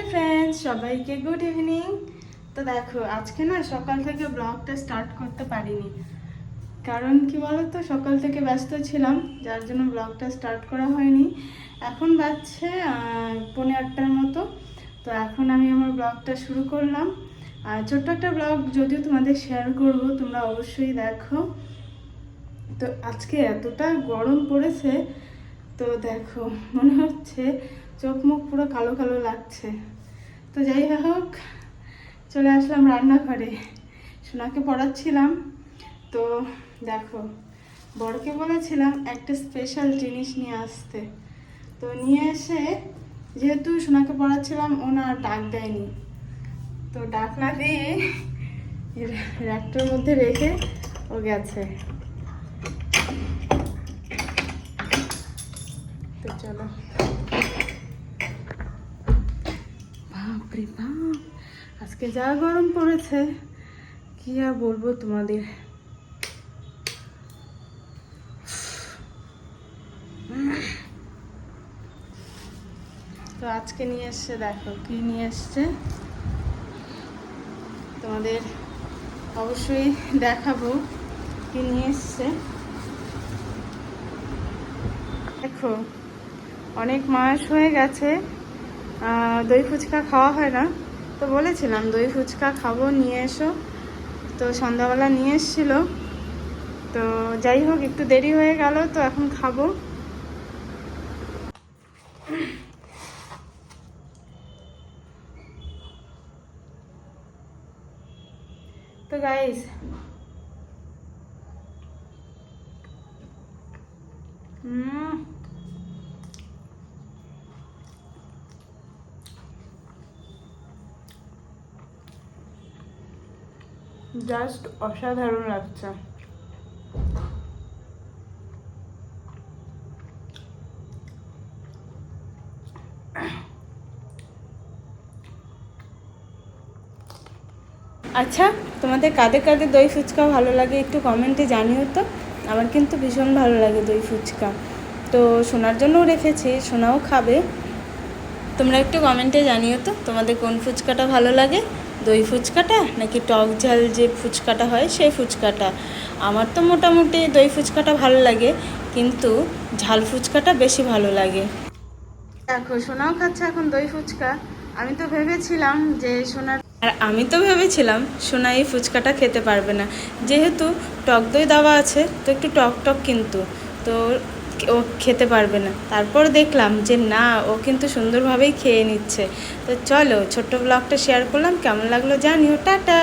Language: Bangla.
হাই ফ্রেন্ডস সবাইকে গুড ইভিনিং তো দেখো আজকে না সকাল থেকে ব্লগটা স্টার্ট করতে পারিনি। কারণ কি বলো তো সকাল থেকে ব্যস্ত ছিলাম যার জন্য ব্লগটা স্টার্ট করা হয়নি। এখন বাজছে আহ, পৌনে আটটার মতো। তো এখন আমি আমার ব্লগটা শুরু করলাম। আর ছোট্ট একটা ব্লগ যদিও তোমাদের শেয়ার করব তোমরা অবশ্যই দেখো। তো আজকে এতটা গরম পড়েছে তো দেখো মনে হচ্ছে চোখ মুখ পুরো কালো কালো লাগছে। তো যাই হোক, চলে আসলাম রান্নাঘরে। সোনাকে পড়াচ্ছিলাম। তো দেখো বড়কে বলেছিলাম একটা স্পেশাল জিনিস নিয়ে আসতে। তো নিয়ে এসে যেহেতু সোনাকে পড়াচ্ছিলাম ওনার ডাক দেয়নি। তো ডাক না দিয়ে র্যাকটার মধ্যে রেখে ও গেছে। তো চলো। বাপরে বাপ আজকে যা গরম পড়েছে, কি আর বলব তোমাদের? তো আজকে নিয়ে এসছে, দেখো কি নিয়ে এসছে। তোমাদের অবশ্যই দেখাবো কি নিয়ে এসছে। দেখো, অনেক মাস হয়ে গেছে। দই ফুচকা খাওয়া হয় না। তো বলেছিলাম, দই ফুচকা খাব, নিয়ে এসো। তো সন্ধ্যাবেলা নিয়ে এসেছিল। তো যাই হোক, একটু দেরি হয়ে গেল, তো এখন খাব। তো গাইস হুম জাস্ট অসাধারণ লাগছে। আচ্ছা তোমাদের কাদের কাদের দই ফুচকা ভালো লাগে একটু কমেন্টে জানিও তো। আমার কিন্তু ভীষণ ভালো লাগে দই ফুচকা। তো শোনার জন্যও রেখেছি, সোনাও খাবে। তোমরা একটু কমেন্টে জানিও তো তোমাদের কোন ফুচকাটা ভালো লাগে। দই ফুচকাটা নাকি টক ঝাল যে ফুচকাটা হয় সেই ফুচকাটা? আমার তো মোটামুটি দই ফুচকাটা ভালো লাগে কিন্তু ঝাল ফুচকাটা বেশি ভালো লাগে। দেখো সোনাও খাচ্ছে এখন দই ফুচকা। আমি তো ভেবেছিলাম যে সোনার আর আমি তো ভেবেছিলাম সোনা এই ফুচকাটা খেতে পারবে না। যেহেতু টক দই দেওয়া আছে তো একটু টক টক কিন্তু। তো ও খেতে পারবে না। তারপর দেখলাম যে, না, ও কিন্তু সুন্দরভাবেই খেয়ে নিচ্ছে। তো চলো, ছোট্ট ব্লগটা শেয়ার করলাম। কেমন লাগল জানিও। টাটা!